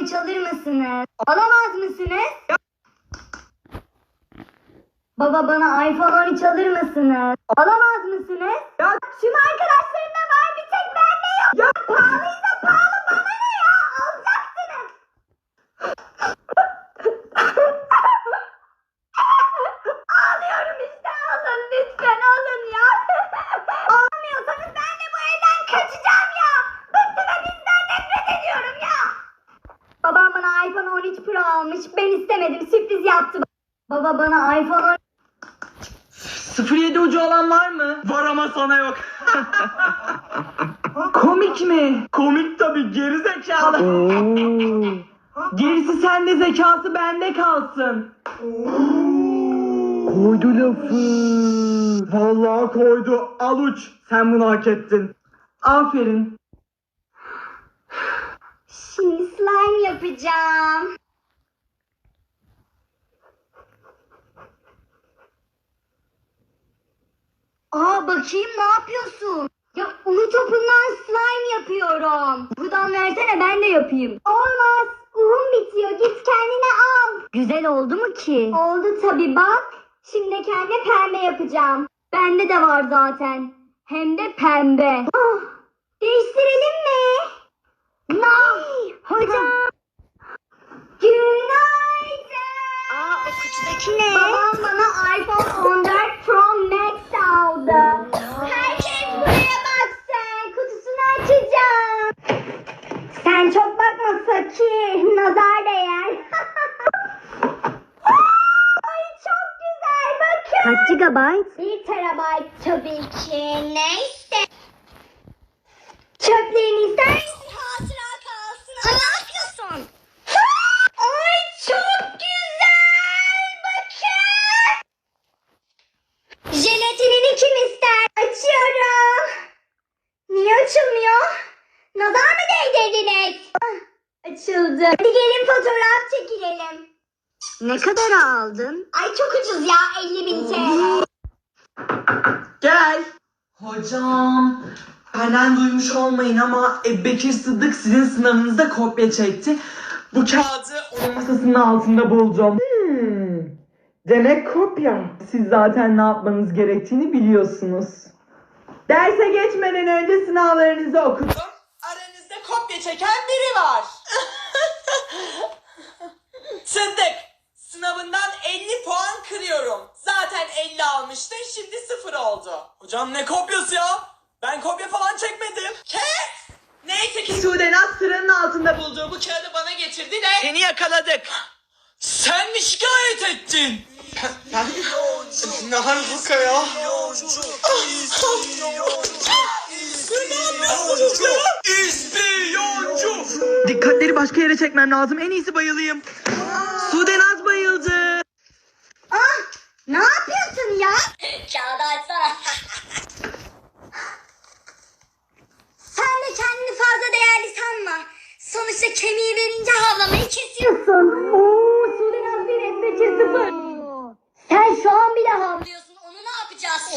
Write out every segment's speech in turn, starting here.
13 alır mısınız? Alamaz mısınız? Baba bana iPhone 13 alır mısınız? Alamaz mısınız? Ya Tüm arkadaşlarımda var bir tek bende yok. Ya pahalıysa pahalı bana ne ya? Alacaksınız. Ağlıyorum işte alın lütfen alın ya. Almıyorsanız ben de bu evden kaçacağım ya. Bıktım hepinizden nefret ediyorum ya. Babam bana iPhone 13 Pro almış. Ben istemedim sürpriz yaptı. Baba bana iPhone 07 ucu olan var mı? Var ama sana yok. Komik mi? Komik tabii gerizekalı. Oo. Gerisi sende zekası bende kalsın. Koydu lafı. Vallahi koydu. Al uç. Sen bunu hak ettin. Aferin. Şimdi slime yapacağım. Aa bakayım ne yapıyorsun? Ya unu topundan slime yapıyorum. Buradan versene ben de yapayım. Olmaz. Un bitiyor. Git kendine al. Güzel oldu mu ki? Oldu tabi bak. Şimdi kendime pembe yapacağım. Bende de var zaten. Hem de pembe. Ah, değiştirelim mi? Nay, hocam. Günaydın. Kutusudaki ne? Babam bana iPhone 14 Pro Max aldı. Herkes buraya baksın. Kutusunu açacağım. Sen çok bakma Saki. Nazar değer. Ay çok güzel bakın. Kaç GB? 1 terabayt tabii ki. Neyse. Çöplerini ister misin? Hatıra kalsın. Ay, ne yapıyorsun? Ay çok güzel. Bakın. Jelatinini kim ister? Açıyorum. Niye açılmıyor? Nazar mı değdirdiniz? Açıldı. Hadi gelin fotoğraf çekilelim. Ne kadar aldın? Ay çok ucuz ya 50 bin TL. Gel. Hocam. Benden duymuş olmayın ama e, Bekir Sıddık sizin sınavınızda kopya çekti. Bu kağıdı onun masasının altında buldum. Hmm. Demek kopya. Siz zaten ne yapmanız gerektiğini biliyorsunuz. Derse geçmeden önce sınavlarınızı okudum. Aranızda kopya çeken biri var. Sıddık. Sınavından 50 puan kırıyorum. Zaten 50 almıştın şimdi 0 oldu. Hocam ne kopyası ya? Ben kopya falan çekmedim. Kes! Neyse ki Sudenaz sıranın altında bulduğu bu kağıdı bana getirdi de seni yakaladık. Sen mi şikayet ettin? ne halbuka ya? İspiyoncu! Dikkatleri başka yere çekmem lazım. En iyisi bayılayım. Sudenaz bayıldı. Ah ne yapıyorsun ya? Kağıdı açsana. Sen de kendini fazla değerli sanma. Sonuçta kemiği verince havlamayı kesiyorsun. Oo, Sudan bir etmece sıfır. Sen şu an bile havlıyorsun. Onu ne yapacağız?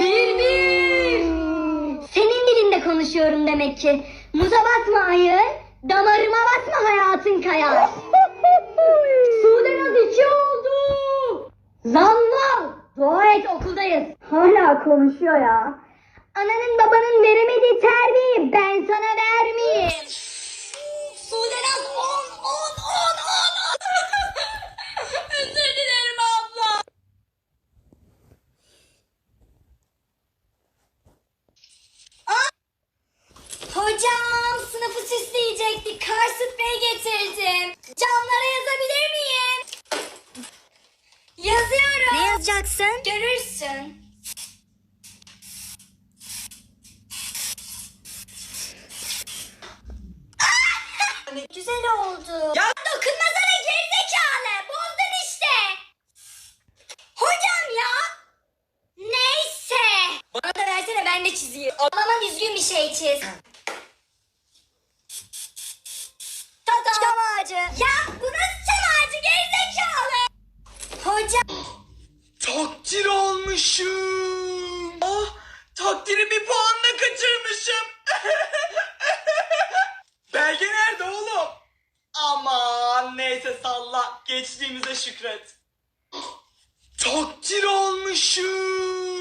Bir bir. Senin dilinde konuşuyorum demek ki. Muza basma ayı, damarıma basma hayatın kayar. Sudan iki oldu. Zanlı. Dua et okuldayız. Hala konuşuyor ya. Ananın babanın veremediği terbiyeyi ben sana vermeyeyim. Sudenaz 10 10 10 10. Hocam sınıfı süsleyecektik. Kar sprey getirdim. Camlara yazabilir miyim? Yazıyorum. Ne yazacaksın? Görürsün. Güzel oldu. Ya- Dokunmasana gerizekalı. Bozdun işte. Hocam ya. Neyse. Bana da versene ben de çizeyim. Ama düzgün bir şey çiz. Tada. Çam ağacı. Ya bu nasıl çam ağacı gerizekalı? Hocam. Takdir olmuşum. Ah, takdiri bir puanla kaçırmışım. Belge nerede oğlum? Neyse salla. Geçtiğimize şükret. Takdir olmuşum.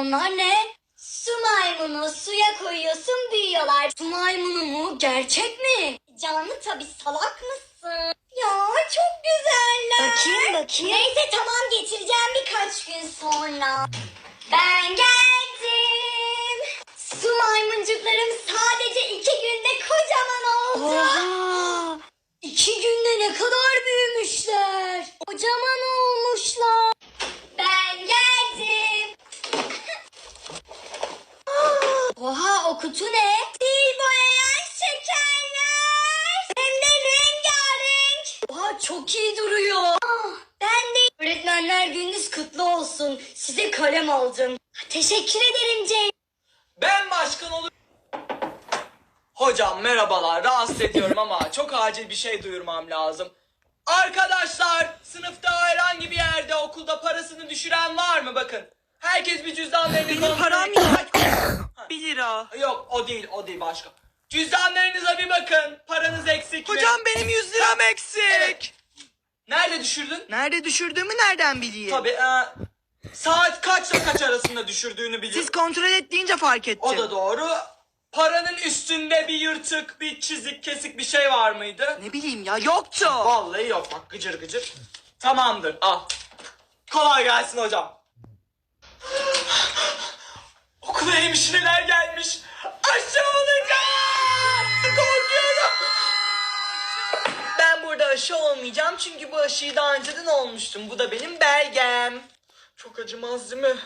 Onlar ne? Su maymunu suya koyuyorsun büyüyorlar. Su maymunu mu? Gerçek mi? Canlı tabi salak mısın? Ya çok güzeller. Bakayım, bakayım. Neyse tamam getireceğim birkaç gün sonra. Ben geldim. Su maymuncuklarım sadece iki günde kocaman oldu. Oha. İki günde ne kadar büyümüşler. Kocaman olmuşlar. Ben geldim. Oha o kutu ne? Dil boyayan şekerler. Hem de rengarenk. Oha çok iyi duruyor. Ah, ben de. Öğretmenler gününüz kutlu olsun. Size kalem aldım. Teşekkür ederim Cenk. Ben başkan olur. Hocam merhabalar. Rahatsız ediyorum ama çok acil bir şey duyurmam lazım. Arkadaşlar sınıfta herhangi bir yerde okulda parasını düşüren var mı bakın. Herkes bir cüzdanlarını Benim param yok. 1 lira. Yok o değil o değil başka. Cüzdanlarınıza bir bakın. Paranız eksik mi? Hocam benim 100 liram eksik. Evet. Nerede düşürdün? Nerede düşürdüğümü nereden bileyim? Tabii e, saat kaçla kaç arasında düşürdüğünü biliyorum. Siz kontrol et deyince fark ettim. O da doğru. Paranın üstünde bir yırtık, bir çizik, kesik bir şey var mıydı? Ne bileyim ya yoktu. Vallahi yok bak gıcır gıcır. Tamamdır al. Kolay gelsin hocam. Okula hemşireler gelmiş. Aşı olacağım. Korkuyorum. Ben burada aşı olmayacağım çünkü bu aşıyı daha önceden olmuştum. Bu da benim belgem. Çok acımaz değil mi?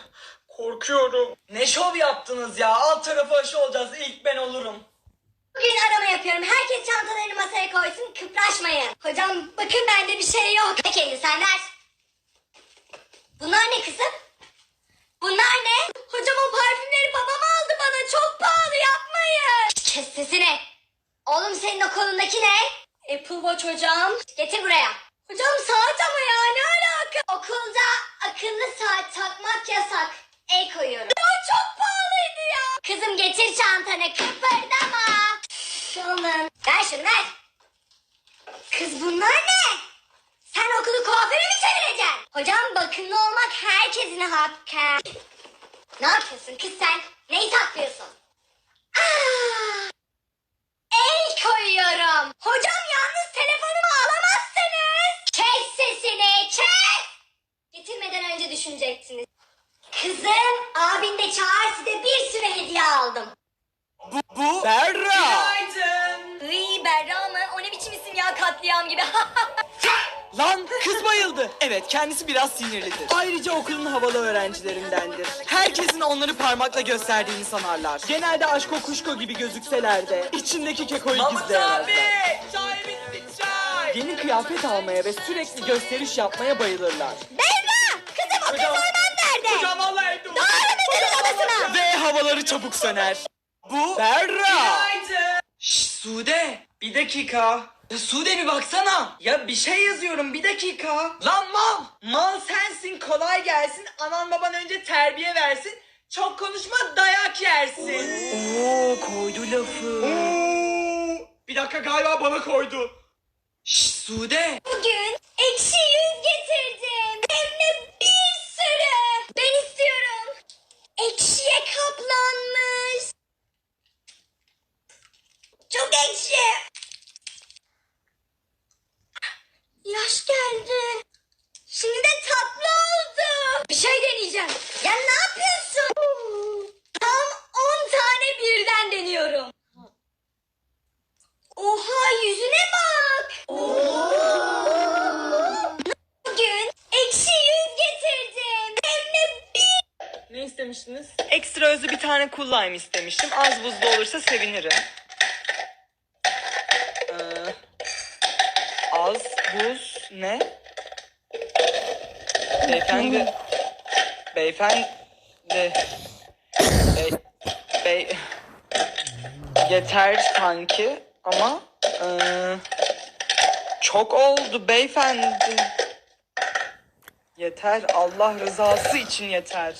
Korkuyorum. Ne şov yaptınız ya? Alt tarafı aşı olacağız. İlk ben olurum. Bugün arama yapıyorum. Herkes çantalarını masaya koysun. Kıpraşmayın. Hocam bakın bende bir şey yok. Peki sen ver. Bunlar ne kızım? Bunlar ne? Hocam o parfümleri babam aldı bana. Çok pahalı yapmayın. Kes sesini. Oğlum senin o kolundaki ne? Apple Watch hocam. Getir buraya. Hocam saat ama ya ne alaka? Okulda akıllı saat takmak yasak. El koyuyorum. Ya çok pahalıydı ya. Kızım getir çantanı kıpırdama. Alın. Ver şunu ver. Kız bunlar ne? Okulu kuaföre mi çevireceksin? Hocam bakımlı olmak herkesin hakkı. Ne yapıyorsun kız sen? Neyi saklıyorsun? Ah! El koyuyorum. Hocam yalnız telefonumu alamazsınız. Kes sesini kes. Getirmeden önce düşüneceksiniz. Kızım abin de çağır size bir sürü hediye aldım. Bu Berra. Günaydın. Iy Berra mı? O ne biçim isim ya katliam gibi. Lan kız bayıldı. Evet kendisi biraz sinirlidir. Ayrıca okulun havalı öğrencilerindendir. Herkesin onları parmakla gösterdiğini sanarlar. Genelde aşko kuşko gibi gözükseler de içindeki kekoyu gizleyemezler. Yeni kıyafet almaya ve sürekli gösteriş yapmaya bayılırlar. Berra! Kızım o Hocam- kızarman nerede? Hocam vallahi evde Doğru müdürün odasına. Ve havaları çabuk söner. Bu Berra. Şş, Sude bir dakika. Ya Sude bir baksana. Ya bir şey yazıyorum bir dakika. Lan mal! Mal sensin kolay gelsin. Anan baban önce terbiye versin. Çok konuşma dayak yersin. Oo koydu lafı. Bir dakika galiba bana koydu. Şş, Sude. Bugün ekşi yüz getirdim. Hem de bir sürü. Ben istiyorum. Ekşiye kaplanmış. Çok ekşi. Yaş geldi. Şimdi de tatlı oldu. Bir şey deneyeceğim. Ya ne yapıyorsun? Tam 10 tane birden deniyorum. Oha yüzüne bak. Oo. İstemiştiniz? Ekstra özlü bir tane cool lime istemiştim. Az buzlu olursa sevinirim. Ee, az buz ne? Beyefendi. Beyefendi. Bey, bey, yeter sanki ama ee, çok oldu beyefendi. Yeter Allah rızası için yeter.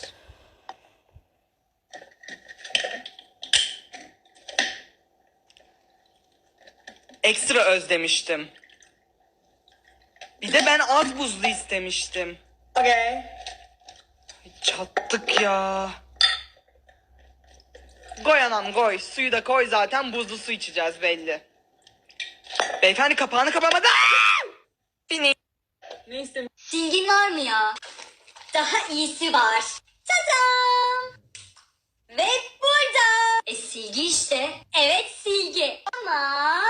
Ekstra özlemiştim. Bir de ben az buzlu istemiştim. Okay. Çattık ya. Koy anam koy. Suyu da koy zaten buzlu su içeceğiz belli. Beyefendi kapağını kapamadı. Fini. Ne istemiş? Silgin var mı ya? Daha iyisi var. Tadam! Ve burada. E silgi işte. Evet silgi. Ama...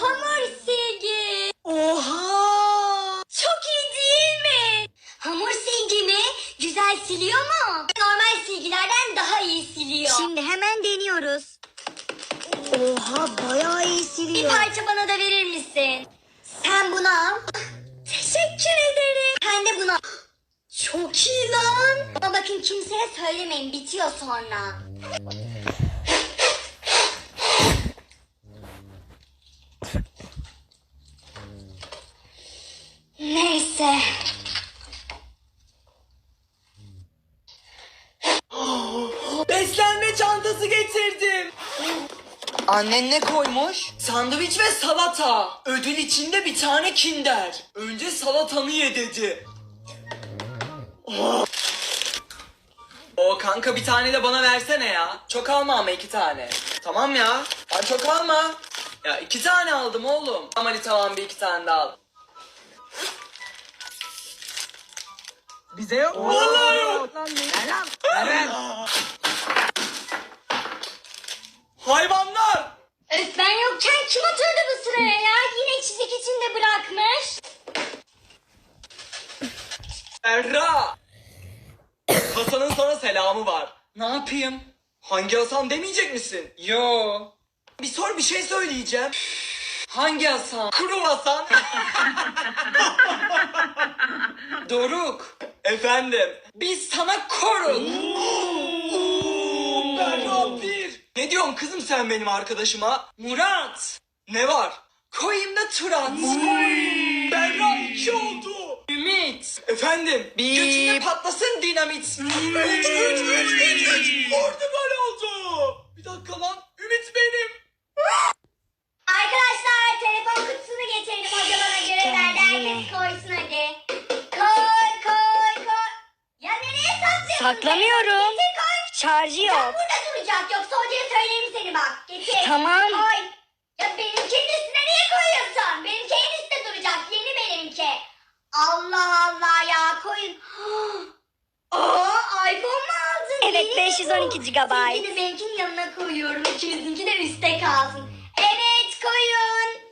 Hamur silgi. Oha! Çok iyi değil mi? Hamur silgi mi? Güzel siliyor mu? Normal silgilerden daha iyi siliyor. Şimdi hemen deniyoruz. Oha bayağı iyi Bir siliyor. parça bana da verir misin? Sen bunu al. Teşekkür ederim. Sen de bunu al. Çok iyi lan. Ama bakın kimseye söylemeyin bitiyor sonra. Neyse. Beslenme çantası getirdim. Annen ne koymuş? Sandviç ve salata. Ödül içinde bir tane kinder. Önce salatanı ye dedi. Oh. O kanka bir tane de bana versene ya. Çok alma ama iki tane. Tamam ya. Ya çok alma. Ya iki tane aldım oğlum. Tamam hadi tamam bir iki tane daha al. Bize yok. Vallahi yok. Hayvanlar! Ben yokken kim oturdu bu sıraya ya? Yine çizik içinde bırakmış. Erra! Hasan'ın sana selamı var. Ne yapayım? Hangi Hasan demeyecek misin? Yo. Bir sor bir şey söyleyeceğim. Hangi Hasan? Kuru Hasan. Doruk. Efendim. Biz sana korun. Oo, Berra bir. Ne diyorsun kızım sen benim arkadaşıma? Murat. Ne var? Koyayım da Turat. Berra iki oldu. Ümit. Efendim. Bir. Götünde patlasın dinamit. Üç, üç, üç, üç, üç. Orada gol oldu. Bir dakika lan. Ümit benim. Arkadaşlar telefon kutusunu getirdim hoca bana görev verdi. Herkes koysun hadi. Koy koy koy. Ya nereye saklıyorsun? Saklamıyorum. Şarjı Ya yok. burada duracak yoksa hocaya söylerim seni bak. Getir. Tamam. Koy. Ya benimkinin üstüne niye koyuyorsun? Benimki en üstte duracak. Yeni benimki. Allah Allah ya koyun. Aa iPhone mu aldın? Evet, Yeni mi 512 bu? GB. Seninki de benimkinin yanına koyuyorum. İkimizinki de üstte kalsın. Evet koyun.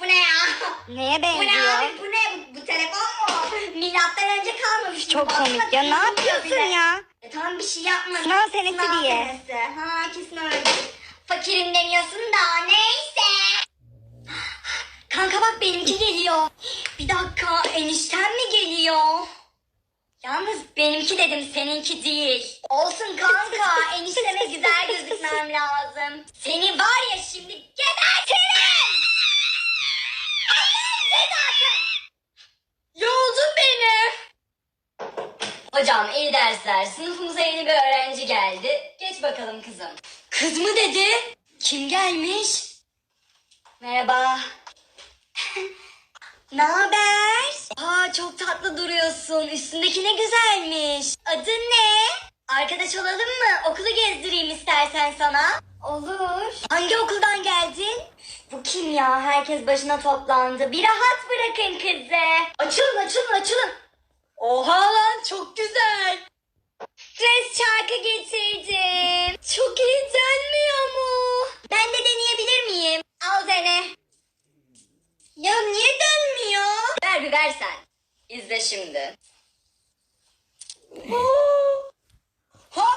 Bu ne ya? Neye Bu ne abi? benziyor? Bu ne? Bu, bu telefon mu? Milattan önce kalmamış. Çok komik ya. Ne kırmızı yapıyorsun ya? E tamam bir şey yapmadım. Sınav senesi Sınav diye. senesi. Ha kesin öyle. Fakirim demiyorsun da neyse. Kanka bak benimki geliyor. Bir dakika enişten mi geliyor? Yalnız benimki dedim seninki değil. Olsun kanka enişteme güzel gözükmem lazım. Seni var ya şimdi gebertirim. Gebertin. Yoldun beni. Hocam iyi dersler. Sınıfımıza yeni bir öğrenci geldi. Geç bakalım kızım. Kız mı dedi? Kim gelmiş? Merhaba. ne haber? Aa çok tatlı duruyorsun. Üstündeki ne güzelmiş. Adın ne? Arkadaş olalım mı? Okulu gezdireyim istersen sana. Olur. Hangi okuldan geldin? Bu kim ya? Herkes başına toplandı. Bir rahat bırakın kızı. Açılın açılın açılın. Oha lan çok güzel. Stres şarkı getirdim. Çok iyi dönmüyor mu? Ben de deneyebilir miyim? Al dene. Ya niye dönmüyor? Ver bir ver sen. İzle şimdi. Oo,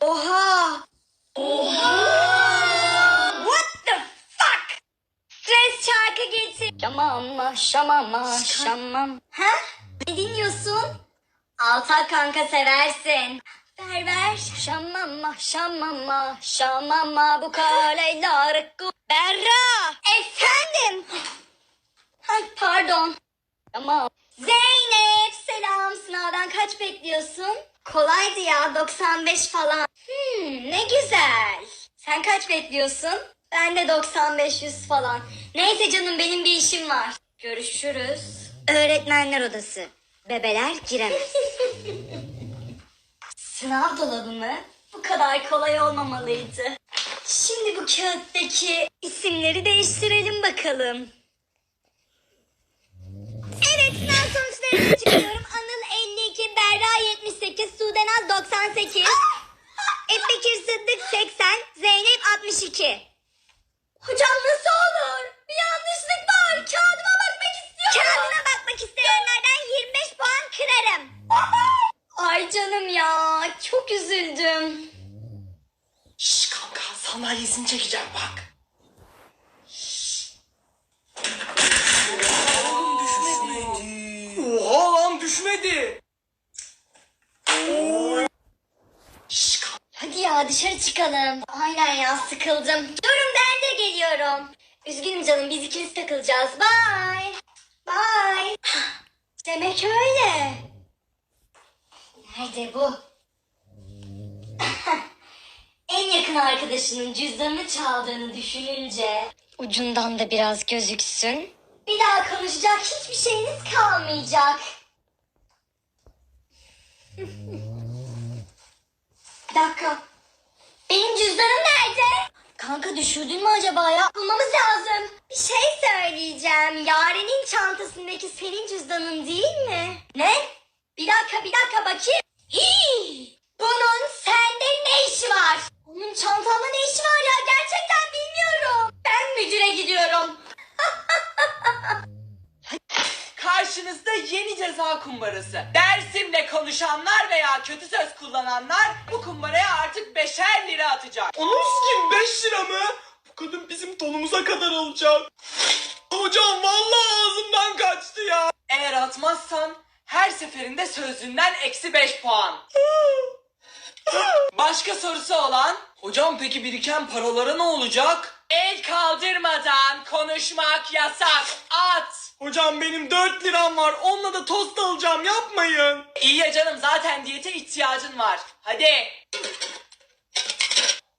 Oha! What the fuck? Stres şarkı getir. Şamama, şamama, şamam. Ha? Ne dinliyorsun? Altak kanka seversin. Ver ver. Şamama, şamama, şamama bu kaleyler. Berra! Efendim? Ay pardon. Tamam. Zeynep selam. Sınavdan kaç bekliyorsun? Kolaydı ya 95 falan. Hmm, ne güzel. Sen kaç bekliyorsun? Ben de 95-100 falan. Neyse canım benim bir işim var. Görüşürüz. Öğretmenler odası. Bebeler giremez. Sınav dolabı mı? Bu kadar kolay olmamalıydı. Şimdi bu kağıttaki isimleri değiştirelim bakalım. Evet sınav sonuçlarını açıklıyorum. Anıl 52, Berra 78, Sudenaz 98, Ebubekir Sıddık 80, Zeynep 62. Hocam nasıl olur? Bir yanlışlık var. Kağıdıma bakmak istiyorum. Kağıdına bakmak isteyenlerden 25 puan kırarım. Ay canım ya. Çok üzüldüm. Şş kanka sandalyesini çekeceğim bak. Oha lan düşmedi. Hadi ya dışarı çıkalım. Aynen ya sıkıldım. Durun ben de geliyorum. Üzgünüm canım biz ikimiz takılacağız. Bye. Bye. Demek öyle. Nerede bu? en yakın arkadaşının cüzdanını çaldığını düşününce ucundan da biraz gözüksün. Bir daha konuşacak hiçbir şeyiniz kalmayacak. Bir dakika. Benim cüzdanım nerede? Kanka düşürdün mü acaba ya? Bulmamız lazım. Bir şey söyleyeceğim. Yaren'in çantasındaki senin cüzdanın değil mi? Ne? Bir dakika bir dakika bakayım. Hii! Bunun sende ne işi var? Onun çantamda ne işi var ya? Gerçekten bilmiyorum. Ben müdüre gidiyorum. Karşınızda yeni ceza kumbarası. Dersimle konuşanlar veya kötü söz kullananlar bu kumbaraya artık beşer lira atacak. Onun kim 5 lira mı? Bu kadın bizim tonumuza kadar alacak. Hocam vallahi ağzımdan kaçtı ya. Eğer atmazsan her seferinde sözlüğünden eksi 5 puan. Başka sorusu olan? Hocam peki biriken paralara ne olacak? El kaldırmadan konuşmak yasak. At. Hocam benim 4 liram var. Onunla da tost alacağım. Yapmayın. İyi ya canım zaten diyete ihtiyacın var. Hadi.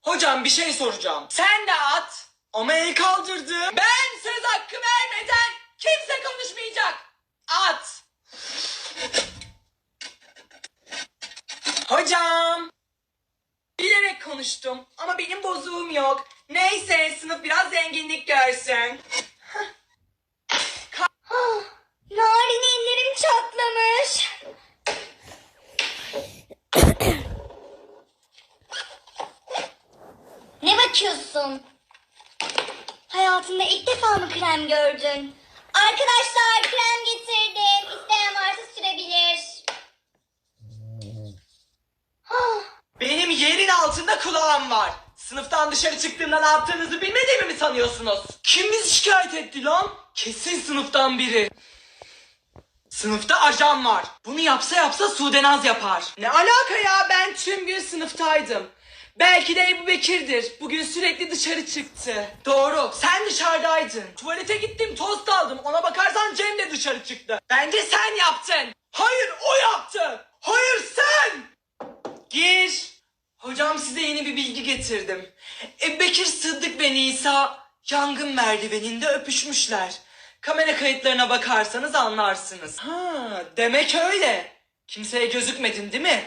Hocam bir şey soracağım. Sen de at. Ama el kaldırdı. Ben söz hakkı vermeden kimse konuşmayacak. At. Hocam. Bilerek konuştum ama benim bozuğum yok. Neyse sınıf biraz zenginlik görsün. Narin ellerim çatlamış. ne bakıyorsun? Hayatında ilk defa mı krem gördün? Arkadaşlar krem getirdim. İsteyen varsa sürebilir. Ah, Benim yerin altında kulağım var. Sınıftan dışarı çıktığımda ne yaptığınızı bilmediğimi mi sanıyorsunuz? Kim bizi şikayet etti lan? Kesin sınıftan biri. Sınıfta ajan var. Bunu yapsa yapsa Sudenaz yapar. Ne alaka ya ben tüm gün sınıftaydım. Belki de Ebu Bekir'dir. Bugün sürekli dışarı çıktı. Doğru sen dışarıdaydın. Tuvalete gittim tost aldım. Ona bakarsan Cem de dışarı çıktı. Bence sen yaptın. Hayır o yaptı. Hayır sen. Gir. Hocam size yeni bir bilgi getirdim. Ebu Bekir Sıddık ve Nisa yangın merdiveninde öpüşmüşler. Kamera kayıtlarına bakarsanız anlarsınız. Ha, demek öyle. Kimseye gözükmedin değil mi?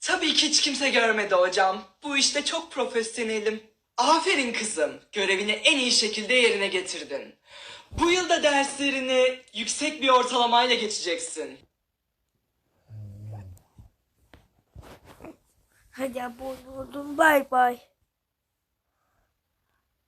Tabii ki hiç kimse görmedi hocam. Bu işte çok profesyonelim. Aferin kızım. Görevini en iyi şekilde yerine getirdin. Bu yılda derslerini yüksek bir ortalamayla geçeceksin. Hadi abone olun. Bay bay.